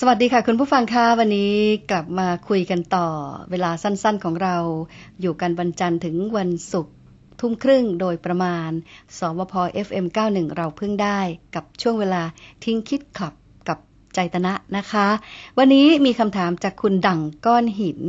สวัสดีค่ะ คุณผู้ฟังคะวันนี้กลับมาคุยกันต่อ เวลาสั้นๆของเราอยู่กันวันจันทร์ถึงวันศุกร์ทุ่มครึ่งโดยประมาณ สวพ FM91 เราเพิ่งได้กับช่วงเวลาทิ้งคิดขับกับใจตนะนะคะ วันนี้มีคำถามจากคุณดั่งก้อนหิน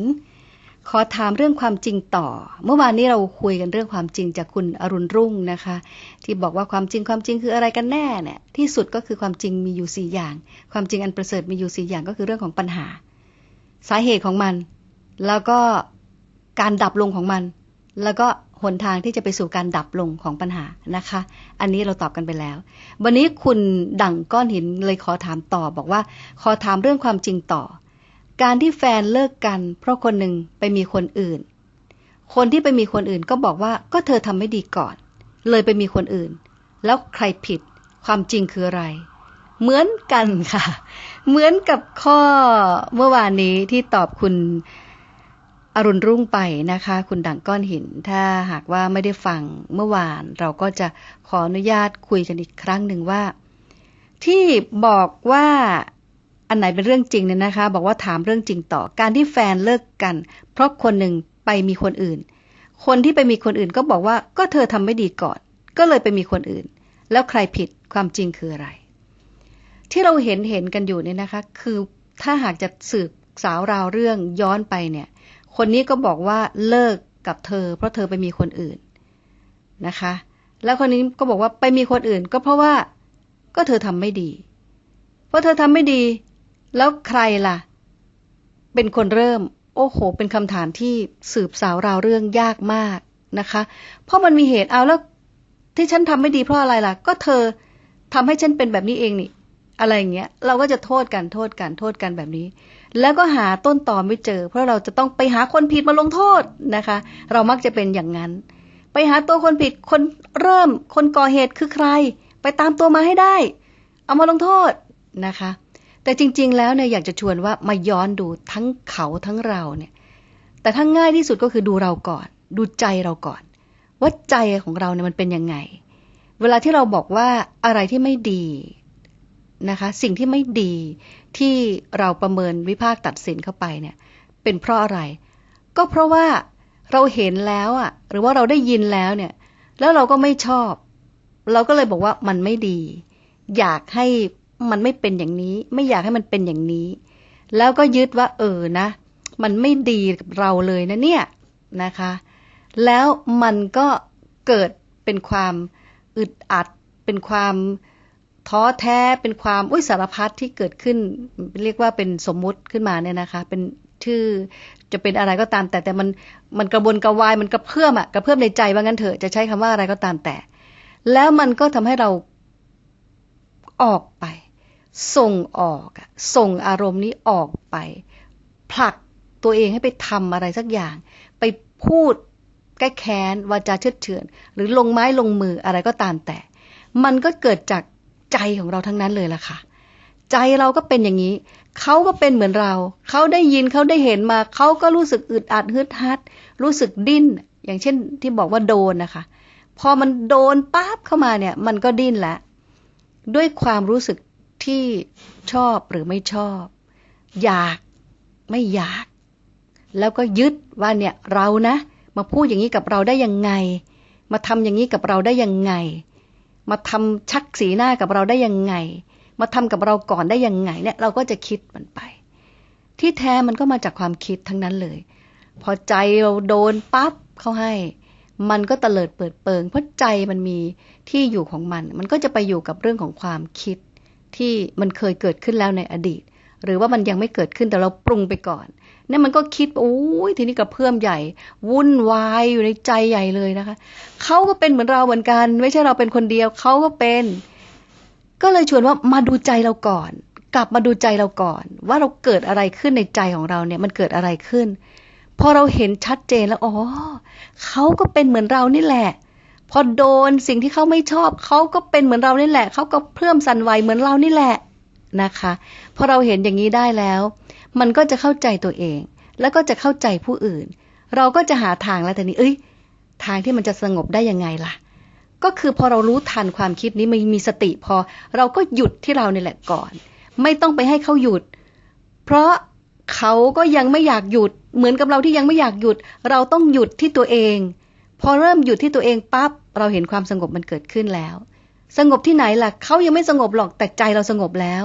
ขอถามเรื่องความจริงต่อ เมื่อวานนี้เราคุยกันเรื่องความจริงจากคุณอรุณรุ่งนะคะ ที่บอกว่าความจริงความจริงคืออะไรกันแน่เนี่ยที่สุดก็คือความจริงมีอยู่สี่อย่าง ความจริงอันประเสริฐมีอยู่สี่อย่างก็คือเรื่องของปัญหา สาเหตุของมัน แล้วก็การดับลงของมัน แล้วก็หนทางที่จะไปสู่การดับลงของปัญหานะคะ อันนี้เราตอบกันไปแล้ว วันนี้คุณดั่งก้อนหินเลยขอถามต่อบอกว่า ขอถามเรื่องความจริงต่อ การที่แฟนเลิกกัน เพราะคนหนึ่งไปมีคนอื่น คนที่ไปมีคนอื่นก็บอกว่าก็เธอทำไม่ดีก่อน เลยไปมีคนอื่น แล้วใครผิดความจริงคืออะไร เหมือนกันค่ะ เหมือนกับข้อเมื่อวานนี้ที่ตอบคุณอรุณรุ่งไปนะคะ คุณดังก้อนหิน ถ้าหากว่าไม่ได้ฟังเมื่อวาน เราก็จะขออนุญาตคุยกันอีกครั้งหนึ่งว่า ที่บอกว่า อันไหนเป็นเรื่องจริงเนี่ยนะคะ บอกว่าถามเรื่องจริงต่อ การที่แฟนเลิกกัน เพราะคนหนึ่งไปมีคนอื่น คนที่ไปมีคนอื่นก็บอกว่าก็เธอทำไม่ดีก่อน ก็เลยไปมีคนอื่น แล้วใครผิดความจริงคืออะไร ที่เราเห็นเห็นกันอยู่เนี่ยนะคะ คือถ้าหากจะสืบสาวราวเรื่องย้อนไปเนี่ย คนนี้ก็บอกว่าเลิกกับเธอ เพราะเธอไปมีคนอื่นนะคะ แล้วคนนี้ก็บอกว่าไปมีคนอื่น ก็เพราะว่าก็เธอทำไม่ดี เพราะเธอทำไม่ดี แล้วใครล่ะ เป็นคนเริ่ม โอ้โห เป็นคำถามที่สืบสาวราวเรื่องยากมากนะคะ เพราะมันมีเหตุเอาแล้วที่ฉันทำไม่ดีเพราะอะไรล่ะ ก็เธอทำให้ฉันเป็นแบบนี้เองนี่ อะไรอย่างเงี้ย เราก็จะโทษกันโทษกันโทษกันแบบนี้ แล้วก็หาต้นตอไม่เจอ เพราะเราจะต้องไปหาคนผิดมาลงโทษนะคะ เรามักจะเป็นอย่างนั้น ไปหาตัวคนผิดคนเริ่มคนก่อเหตุคือใคร ไปตามตัวมาให้ได้ เอามาลงโทษนะคะ แต่จริง ๆ แล้วเนี่ยอยากจะชวนว่ามาย้อนดูทั้งเขาทั้งเราเนี่ย แต่ทั้งง่ายที่สุดก็คือดูเราก่อน ดูใจเราก่อน ว่าใจของเราเนี่ยมันเป็นยังไง เวลาที่เราบอกว่าอะไรที่ไม่ดีนะคะ สิ่งที่ไม่ดีที่เราประเมินวิพากษ์ตัดสินเข้าไปเนี่ย เป็นเพราะอะไร ก็เพราะว่าเราเห็นแล้วอะ หรือว่าเราได้ยินแล้วเนี่ย แล้วเราก็ไม่ชอบ เราก็เลยบอกว่ามันไม่ดี อยากให้ มันไม่เป็นอย่างนี้ ไม่อยากให้มันเป็นอย่างนี้ แล้วก็ยึดว่า เออนะ มันไม่ดีกับเราเลยนะเนี่ยนะคะ แล้วมันก็เกิดเป็นความอึดอัด เป็นความท้อแท้เป็นความอุ้ยสารพัดที่เกิดขึ้น เรียกว่าเป็นสมมุติขึ้นมาเนี่ยนะคะ เป็นชื่อจะเป็นอะไรก็ตามแต่แต่มันมันกระบวนกระวายมันกระเพื่อมอะกระเพื่อมในใจว่างั้นเถอะจะใช้คำว่าอะไรก็ตามแต่ แล้วมันก็ทำให้เราออกไป ส่งออกอะส่งอารมณ์นี้ออกไป ผลักตัวเองให้ไปทำอะไรสักอย่าง ไปพูดแก้แค้นวาจาเชือดเฉือน หรือลงไม้ลงมืออะไรก็ตามแต่ มันก็เกิดจากใจของเราทั้งนั้นเลยล่ะค่ะ ใจเราก็เป็นอย่างนี้ เขาก็เป็นเหมือนเรา เขาได้ยินเขาได้เห็นมา เขาก็รู้สึกอึดอัดฮึดฮัด รู้สึกดิ้น อย่างเช่นที่บอกว่าโดนนะคะ พอมันโดนปั๊บเข้ามาเนี่ย มันก็ดิ้นแล้วด้วยความรู้สึก ที่ชอบหรือไม่ชอบ อยากไม่อยาก แล้วก็ยึดว่าเนี่ยเรานะ มาพูดอย่างนี้กับเราได้ยังไง มาทำอย่างนี้กับเราได้ยังไง มาทำชักสีหน้ากับเราได้ยังไง มาทำกับเราก่อนได้ยังไงเนี่ยเราก็จะคิดมันไป ที่แท้มันก็มาจากความคิดทั้งนั้นเลย พอใจเราโดนปั๊บเขาให้มันก็เตลิดเปิดเปิง เพราะใจมันมีที่อยู่ของมัน มันก็จะไปอยู่กับเรื่องของความคิด ที่มันเคยเกิดขึ้นแล้วในอดีต หรือว่ามันยังไม่เกิดขึ้นแต่เราปรุงไปก่อนนี่มันก็คิดโอ้ยทีนี้กระเพื่อมใหญ่ วุ่นวายอยู่ในใจใหญ่เลยนะคะเขาก็เป็นเหมือนเราเหมือนกัน ไม่ใช่เราเป็นคนเดียวเขาก็เป็น ก็เลยชวนว่ามาดูใจเราก่อน กลับมาดูใจเราก่อน ว่าเราเกิดอะไรขึ้นในใจของเราเนี่ยมันเกิดอะไรขึ้น พอเราเห็นชัดเจนแล้วอ๋อเขาก็เป็นเหมือนเรานี่แหละ พอโดนสิ่งที่เขาไม่ชอบเขาก็เป็นเหมือนเรานี่แหละ เขาก็เพิ่มสันไหวเหมือนเรานี่แหละนะคะพอเราเห็นอย่างนี้ได้แล้ว มันก็จะเข้าใจตัวเอง แล้วก็จะเข้าใจผู้อื่น เราก็จะหาทางแล้วแต่นี้ เอ้ย ทางที่มันจะสงบได้ยังไงล่ะ ก็คือพอเรารู้ทันความคิดนี้มันมีสติพอ เราก็หยุดที่เราเนี่แหละก่อน ไม่ต้องไปให้เขาหยุด เพราะเขาก็ยังไม่อยากหยุด เหมือนกับเราที่ยังไม่อยากหยุด เราต้องหยุดที่ตัวเอง พอเริ่มหยุดที่ตัวเองปั๊บเราเห็นความสงบมันเกิดขึ้นแล้ว สงบที่ไหนล่ะเขายังไม่สงบหรอกแต่ใจเราสงบแล้ว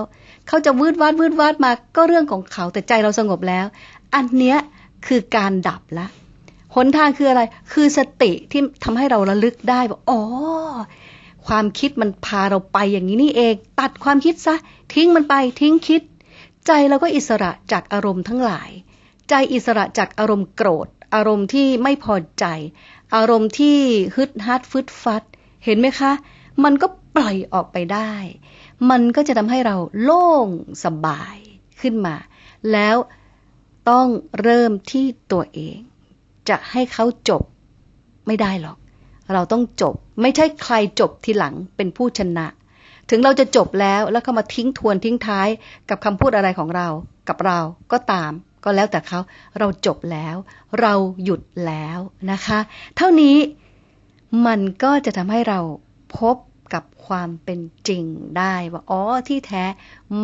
เขาจะวืดวาดวืดวาดมาก็เรื่องของเขาแต่ใจเราสงบแล้ว อันเนี้ยคือการดับละหนทางคืออะไร คือสติที่ทำให้เราระลึกได้ว่าอ๋อความคิดมันพาเราไปอย่างนี้นี่เอง ตัดความคิดซะ ทิ้งมันไปทิ้งคิด ใจเราก็อิสระจากอารมณ์ทั้งหลาย ใจอิสระจากอารมณ์โกรธ อารมณ์ที่ไม่พอใจ อารมณ์ที่ฮึดฮัดฟึดฟัด เห็นไหมคะ มันก็ปล่อยออกไปได้ มันก็จะทำให้เราโล่งสบายขึ้นมา แล้วต้องเริ่มที่ตัวเอง จะให้เขาจบไม่ได้หรอก เราต้องจบ ไม่ใช่ใครจบทีหลังเป็นผู้ชนะ ถึงเราจะจบแล้วแล้วเขามาทิ้งทวนทิ้งท้ายกับคำพูดอะไรของเรากับเราก็ตาม ก็แล้วแต่เขาเราจบแล้ว เราหยุดแล้วนะคะ เท่านี้มันก็จะทำให้เราพบ กับความเป็นจริงได้ว่าอ๋อที่แท้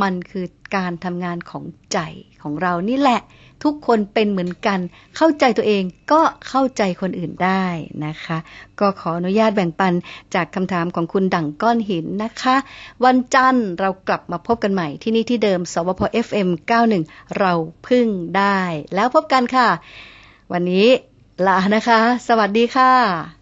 มันคือการทำงานของใจของเรานี่แหละ ทุกคนเป็นเหมือนกัน เข้าใจตัวเองก็เข้าใจคนอื่นได้นะคะ ก็ขออนุญาตแบ่งปันจากคำถามของคุณดั่งก้อนหินนะคะ วันจันทร์เรากลับมาพบกันใหม่ที่นี่ที่เดิมสวพ FM 91 เราพึ่งได้ แล้วพบกันค่ะ วันนี้ลานะคะ สวัสดีค่ะ